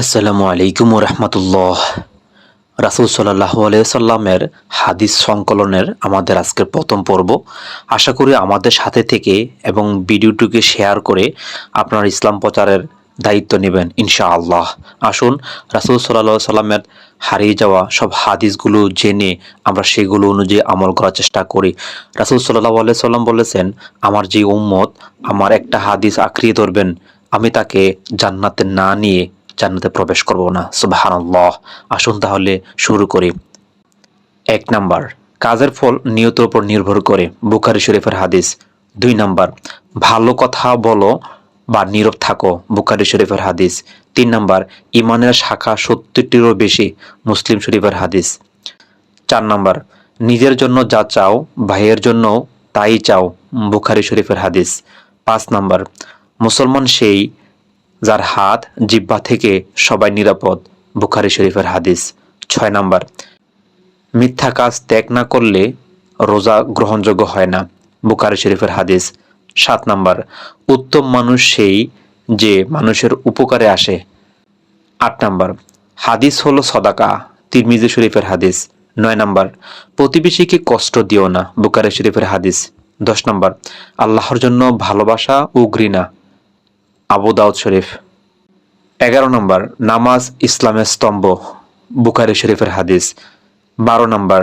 আসসালামু আলাইকুম রহমতুল্লাহ রাসুল সাল্লাহ সাল্লামের হাদিস সংকলনের আমাদের আজকের প্রথম পর্ব। আশা করি আমাদের সাথে থেকে এবং ভিডিওটিকে শেয়ার করে আপনার ইসলাম প্রচারের দায়িত্ব নেবেন, ইনশাআল্লাহ। আসুন, রাসুল সাল্লাহ সাল্লামের হারিয়ে যাওয়া সব হাদিসগুলো জেনে আমরা সেগুলো অনুযায়ী আমল করার চেষ্টা করি। রাসুল সাল্লাহ সাল্লাম বলেছেন, আমার যে উম্মত, আমার একটা হাদিস আঁকড়িয়ে ধরবেন। আমি তাকে জান্নাতে না নিয়ে জান্নাতে প্রবেশ করব না। সুবাহানাল্লাহ। আসুন তাহলে শুরু করি। এক নাম্বার, কাজের ফল নিয়তের উপর নির্ভর করে। বুখারি শরীফের হাদিস। দুই নাম্বার, ভালো কথা বলো বা নীরব থাকো। বুখারি শরীফের হাদিস। তিন নাম্বার, ইমানের শাখা সত্তরটিরও বেশি। মুসলিম শরীফের হাদিস। চার নাম্বার, নিজের জন্য যা চাও, ভাইয়ের জন্য তাই চাও। বুখারি শরীফের হাদিস। পাঁচ নাম্বার, মুসলমান সেই যার হাত জিব্বা থেকে সবাই নিরাপদ, বুখারি শরীফের হাদিস, ছয় নাম্বার। মিথ্যা কাজ ত্যাগ না করলে রোজা গ্রহণযোগ্য হয় না, বুখারি শরীফের হাদিস, সাত নাম্বার। উত্তম মানুষ সেই যে মানুষের উপকারে আসে। আট নাম্বার। হাদিস হলো সদাকা, তিরমিজি শরীফের হাদিস, নয় নাম্বার। প্রতিবেশীকে কষ্ট দিও না বুকারে শরীফের হাদিস, দশ নম্বর। আল্লাহর জন্য ভালোবাসা ও ঘৃণা। আবু দাউদ শরীফ। এগারো নম্বর, নামাজ ইসলামের স্তম্ভ, বুখারি শরীফের হাদিস। বারো নম্বর,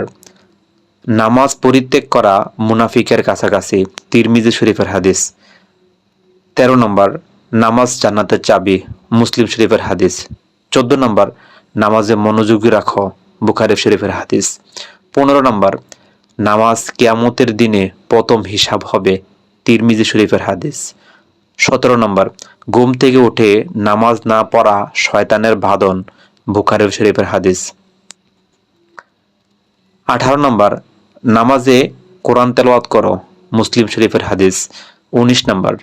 নামাজ পরিত্যাগ করা মুনাফিকের কাছাকাছি, তিরমিজি শরীফের হাদিস। তেরো নম্বর, নামাজ জান্নাতের চাবি, মুসলিম শরীফের হাদিস। চোদ্দ নম্বর, নামাজে মনোযোগী রাখো, বুখারি শরীফের হাদিস। পনেরো নম্বর, নামাজ কেয়ামতের দিনে প্রথম হিসাব হবে, তিরমিজি শরীফের হাদিস। সতেরো নম্বর, ঘুম থেকে উঠে নামাজ না পড়া শয়তানের বাঁধন বুখারের শরীফের হাদিস। আঠারো নম্বর, নামাজে কোরআন তেলাওয়াত করো, মুসলিম শরীফের হাদিস। উনিশ নম্বর,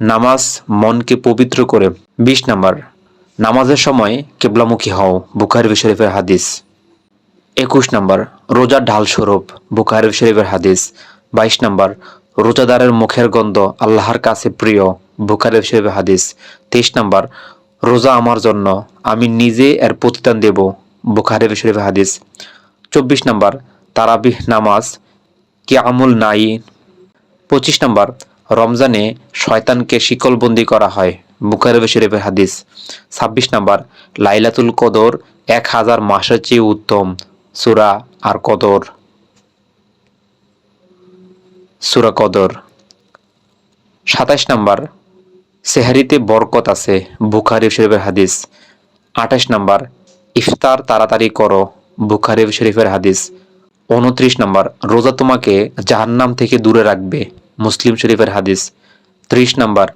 নামাজ মনকে পবিত্র করে। বিশ নম্বর, নামাজের সময় কেবলামুখী হও বুখারি শরীফের হাদিস। একুশ নম্বর, রোজার ঢাল স্বরূপ বুখারি শরীফের হাদিস। বাইশ নম্বর, রোজাদারের মুখের গন্ধ আল্লাহর কাছে প্রিয় বুখারি শরীফের হাদিস। তেইশ নম্বর, রোজা আমার জন্য, আমি নিজে এর প্রতিদান দেব, বুখারি শরীফের হাদিস। চব্বিশ নম্বর, তারাবিহ নামাজ কি আমুল নাই পঁচিশ নম্বর, রমজানে শয়তানকে শিকলবন্দি করা হয়, বুখারি শরীফের হাদিস। ছাব্বিশ নম্বর, লাইলাতুল কদর, এক হাজার মাসের চেয়ে উত্তম, সুরা আর কদর। সুরা কদর। সাতাইশ নম্বর সেহারিতে বরকত আছে বুখারি শরীফের হাদিস। আঠাশ নম্বর, ইফতার তাড়াতাড়ি করো বুখারি শরীফের হাদিস। উনত্রিশ নম্বর, রোজা তোমাকে জাহান্নাম থেকে দূরে রাখবে, মুসলিম শরীফের হাদিস। ত্রিশ নম্বর,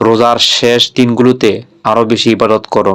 রোজার শেষ দিনগুলোতে আরও বেশি ইবাদত করো